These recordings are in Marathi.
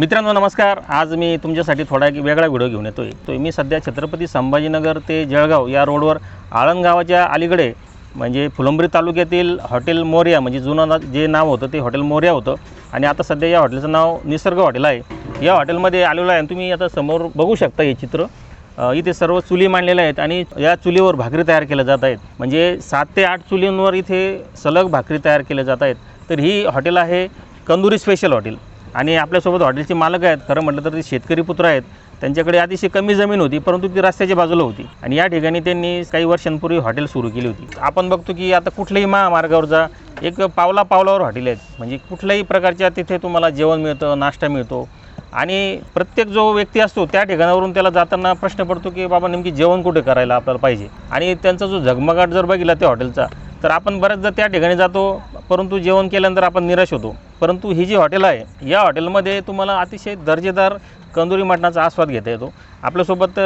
मित्रांनो नमस्कार. आज मी तुमच्यासाठी थोडा एक वेगळा व्हिडिओ घेऊन येतो आहे तो मी सध्या छत्रपती संभाजीनगर ते जळगाव या रोडवर आळंद गावाच्या अलीकडे म्हणजे फुलंब्री तालुक्यातील हॉटेल मोर्या म्हणजे जुनं ना जे नाव होतं ते हॉटेल मोर्या होतं. आणि आता सध्या या हॉटेलचं नाव निसर्ग हॉटेल आहे. या हॉटेलमध्ये आलेलो आहे आणि तुम्ही आता समोर बघू शकता हे चित्र. इथे सर्व चुली मांडलेल्या आहेत आणि या चुलीवर भाकरी तयार केल्या जात आहेत. म्हणजे सात ते आठ चुलींवर इथे सलग भाकरी तयार केल्या जात आहेत. तर ही हॉटेल आहे कंदुरी स्पेशल हॉटेल. आणि आपल्यासोबत हॉटेलचे मालक आहेत खरं म्हटलं तर ते शेतकरी पुत्र आहेत. त्यांच्याकडे अतिशय कमी जमीन होती परंतु ती रस्त्याच्या बाजूला होती. आणि या ठिकाणी त्यांनी काही वर्षांपूर्वी हॉटेल सुरू केली होती. आपण बघतो की आता कुठल्याही महामार्गावर जा एक पावला पावलावर हॉटेल आहेत. म्हणजे कुठल्याही प्रकारच्या तिथे तुम्हाला जेवण मिळतं नाश्ता मिळतो. आणि प्रत्येक जो व्यक्ती असतो त्या ठिकाणावरून त्याला जाताना प्रश्न पडतो की बाबा नेमकी जेवण कुठे करायला आपल्याला पाहिजे. आणि त्यांचा जो झगमगाट जर बघितला त्या हॉटेलचा तर आपण बऱ्याचदा त्या ठिकाणी जातो परंतु जेवण केल्यानंतर आपण निराश होतो. परंतु ही जी हॉटेल आहे या हॉटेलमध्ये तुम्हाला अतिशय दर्जेदार कंदुरी मटणाचा आस्वाद घेता येतो. आपल्यासोबत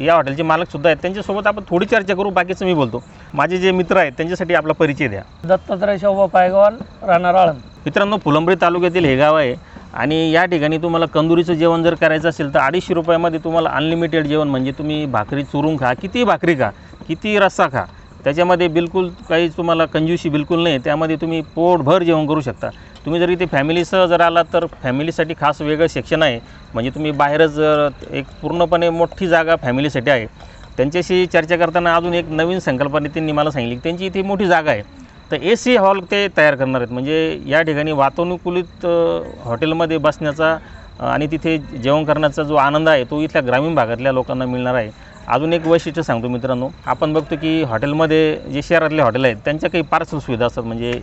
या हॉटेलचे मालकसुद्धा आहेत. त्यांच्यासोबत आपण थोडी चर्चा करू बाकीचं मी बोलतो. माझे जे मित्र आहेत त्यांच्यासाठी आपला परिचय द्या. दत्तात्रय शोभा पायगवाल राहणार आळंद. मित्रांनो फुलंब्री तालुक्यातील हे गाव आहे आणि या ठिकाणी तुम्हाला कंदुरीचं जेवण जर करायचं असेल तर अडीचशे रुपयामध्ये तुम्हाला अनलिमिटेड जेवण म्हणजे तुम्ही भाकरी चुरून खा किती भाकरी खा किती रस्सा खा. त्याच्यामध्ये बिलकुल काही तुम्हाला कंजूशी बिलकुल नाही त्यामध्ये तुम्ही पोटभर जेवण करू शकता. तुम्ही जर इथे फॅमिलीसह जर आलात तर फॅमिलीसाठी खास वेगळं सेक्शन आहे. म्हणजे तुम्ही बाहेरच एक पूर्णपणे मोठी जागा फॅमिलीसाठी आहे. त्यांच्याशी चर्चा करताना अजून एक नवीन संकल्पना त्यांनी मला सांगितली. की त्यांची इथे मोठी जागा आहे. तर ए सी हॉल ते तयार करणार आहेत. म्हणजे या ठिकाणी वातानुकूलित हॉटेलमध्ये बसण्याचा आणि तिथे जेवण करण्याचा जो आनंद आहे तो इथल्या ग्रामीण भागातल्या लोकांना मिळणार आहे. अजून एक वैशिष्ट्य सांगतो मित्रांनो. आपण बघतो की हॉटेलमध्ये जे शहरातले हॉटेल आहेत त्यांच्या काही पार्सल सुविधा असतात. म्हणजे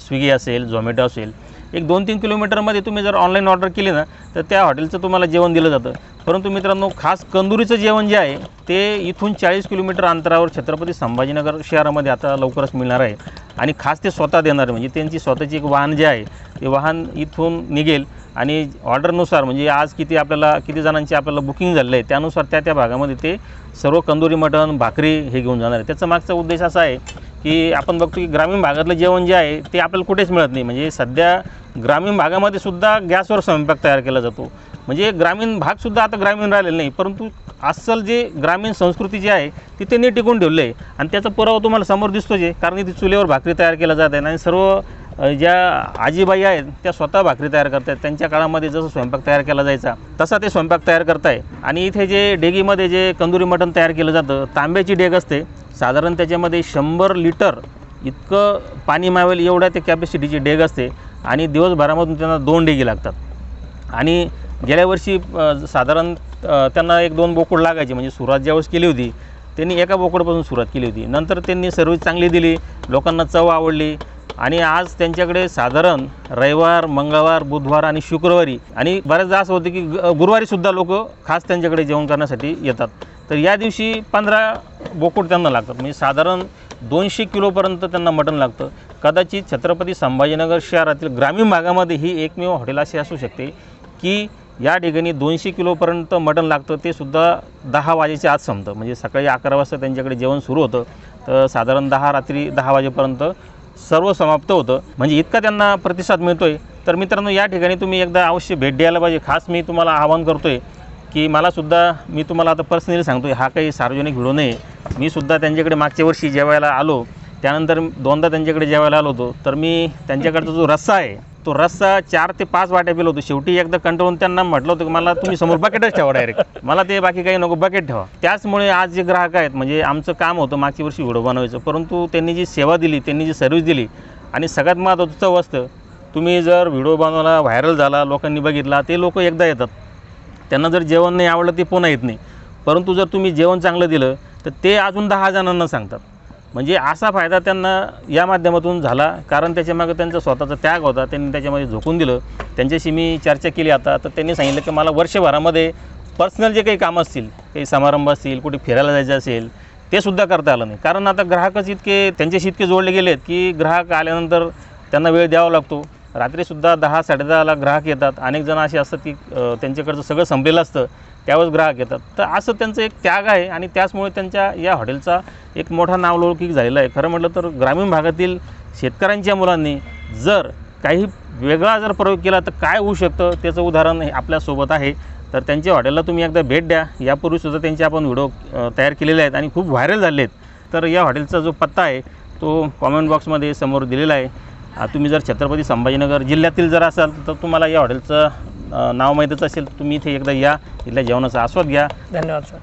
स्विगी असेल झोमॅटो असेल. एक दोन तीन किलोमीटरमध्ये तुम्ही जर ऑनलाईन ऑर्डर केली ना तर त्या हॉटेलचं तुम्हाला जेवण दिलं जातं. परंतु मित्रांनो खास कंदुरीचं जेवण जे आहे ते इथून चाळीस किलोमीटर अंतरावर छत्रपती संभाजीनगर शहरामध्ये आता लवकरच मिळणार आहे. आणि खास ते स्वतः देणार आहे. म्हणजे त्यांची स्वतःची एक वाहन जे आहे ते वाहन इथून निघेल. आणि ऑर्डरनुसार म्हणजे आज किती आपल्याला किती जणांची आपल्याला बुकिंग झालेलं आहे त्यानुसार त्या त्या भागामध्ये ते सर्व कंदुरी मटण भाकरी हे घेऊन जाणार आहे. त्याचा मागचा उद्देश असा आहे की आपण बघतो की ग्रामीण भागातलं जेवण जे आहे ते आपल्याला कुठेच मिळत नाही. म्हणजे सध्या ग्रामीण भागामध्ये सुद्धा गॅसवर स्वयंपाक तयार केला जातो. म्हणजे ग्रामीण भागसुद्धा आता ग्रामीण राहिलेला नाही परंतु अस्सल जे ग्रामीण संस्कृती जी आहे ती त्यांनी टिकून ठेवली आहे. आणि त्याचा पुरावा तुम्हाला समोर दिसतो जे कारण ती चुलीवर भाकरी तयार केल्या जात आहे आणि सर्व ज्या आजीबाई आहेत त्या स्वतः भाकरी तयार करतात त्यांच्या काळामध्ये जसं स्वयंपाक तयार केला जायचा तसा ते स्वयंपाक तयार करताय. आणि इथे जे डेगीमध्ये जे कंदुरी मटण तयार केलं जातं तांब्याची डेग असते. साधारण त्याच्यामध्ये शंभर लिटर इतकं पाणी मावेल एवढ्या ते कॅपॅसिटीची डेग असते. आणि दिवसभरामधून त्यांना दोन डेगी लागतात. आणि गेल्या वर्षी साधारण त्यांना एक दोन बोकड लागायचे. म्हणजे सुरुवात ज्यावेळेस केली होती त्यांनी एका बोकडपासून सुरुवात केली होती. नंतर त्यांनी सर्विस चांगली दिली. लोकांना चव आवडली. आणि आज त्यांच्याकडे साधारण रविवार मंगळवार बुधवार आणि शुक्रवारी आणि बऱ्याचदा असं होतं की ग- गुरुवारीसुद्धा लोक खास त्यांच्याकडे जेवण करण्यासाठी येतात. तर या दिवशी पंधरा बोकुट त्यांना लागतात. म्हणजे साधारण दोनशे किलोपर्यंत त्यांना मटण लागतं. कदाचित छत्रपती संभाजीनगर शहरातील ग्रामीण भागामध्ये ही एकमेव हॉटेल अशी असू शकते की या ठिकाणी दोनशे किलोपर्यंत मटण लागतं ते सुद्धा दहा वाजेच्या आत संपतं. म्हणजे सकाळी अकरा वाजता त्यांच्याकडे जेवण सुरू होतं. तर साधारण दहा रात्री दहा वाजेपर्यंत सर्व समाप्त होतं. म्हणजे इतका त्यांना प्रतिसाद मिळतो आहे तर मित्रांनो या ठिकाणी तुम्ही एकदा अवश्य भेट द्यायला पाहिजे. खास मी तुम्हाला आवाहन करतो आहे की मलासुद्धा मी तुम्हाला आता पर्सनली सांगतो आहे हा काही सार्वजनिक व्हिडिओ नाही मी सुद्धा त्यांच्याकडे मागच्या वर्षी जेवायला आलो. त्यानंतर दोनदा त्यांच्याकडे जेवायला आलो होतो. तर मी त्यांच्याकडचा जो रस्सा आहे तो रस्सा चार ते पाच वाट्या पिलो होतो. शेवटी एकदा कंटाळून त्यांना म्हटलं होतं की मला तुम्ही समोर बकेटच ठेवा डायरेक्ट मला ते बाकी काही नको बकेट ठेवा. त्याचमुळे आज जे ग्राहक आहेत म्हणजे आमचं काम होतं मागच्या वर्षी व्हिडिओ बनवायचं. परंतु त्यांनी जी सेवा दिली त्यांनी जी सर्व्हिस दिली आणि सगळ्यात महत्त्वाचं चव असतं तुम्ही जर व्हिडिओ बनवला व्हायरल झाला लोकांनी बघितला ते लोक एकदा येतात. त्यांना जर जेवण नाही आवडलं ते पुन्हा येत नाही. परंतु जर तुम्ही जेवण चांगलं दिलं तर ते अजून दहा जणांना सांगतात. म्हणजे असा फायदा त्यांना या माध्यमातून झाला. कारण त्याच्यामागं त्यांचा स्वतःचा त्याग होता. त्यांनी त्याच्यामध्ये झोकून दिलं. त्यांच्याशी मी चर्चा केली आता. तर त्यांनी सांगितलं की मला वर्षभरामध्ये पर्सनल जे काही कामं असतील काही समारंभ असतील कुठे फिरायला जायचं असेल ते सुद्धा करता आलं नाही. कारण आता ग्राहकच इतके त्यांच्याशी इतके जोडले गेलेत की ग्राहक आल्यानंतर त्यांना वेळ द्यावा लागतो. रात्रीसुद्धा दहा साडेदहाला ग्राहक येतात. अनेक जण असे असतात की त्यांच्याकडचं सगळं संपलेलं असतं त्यावेळेस ग्राहक येतात. तर असं त्यांचं एक त्याग आहे आणि त्याचमुळे त्यांच्या या हॉटेलचा एक मोठा नावलौकिक झालेला आहे. खरं म्हटलं तर ग्रामीण भागातील शेतकऱ्यांच्या मुलांनी जर काही वेगळा जर प्रयोग केला तर काय होऊ शकतं? त्याचं उदाहरण हे आपल्यासोबत आहे. तर त्यांच्या हॉटेलला तुम्ही एकदा भेट द्या. यापूर्वीसुद्धा त्यांचे आपण व्हिडिओ तयार केलेले आहेत आणि खूप व्हायरल झाले आहेत तर या हॉटेलचा जो पत्ता आहे तो कॉमेंट बॉक्समध्ये समोर दिलेला आहे. तुम्ही जर छत्रपती संभाजीनगर जिल्ह्यातील जर असाल तर तुम्हाला या हॉटेलचं नाव माहीतच असेल. तुम्ही इथे एकदा या इथल्या जेवणाचा आस्वाद घ्या. धन्यवाद सर.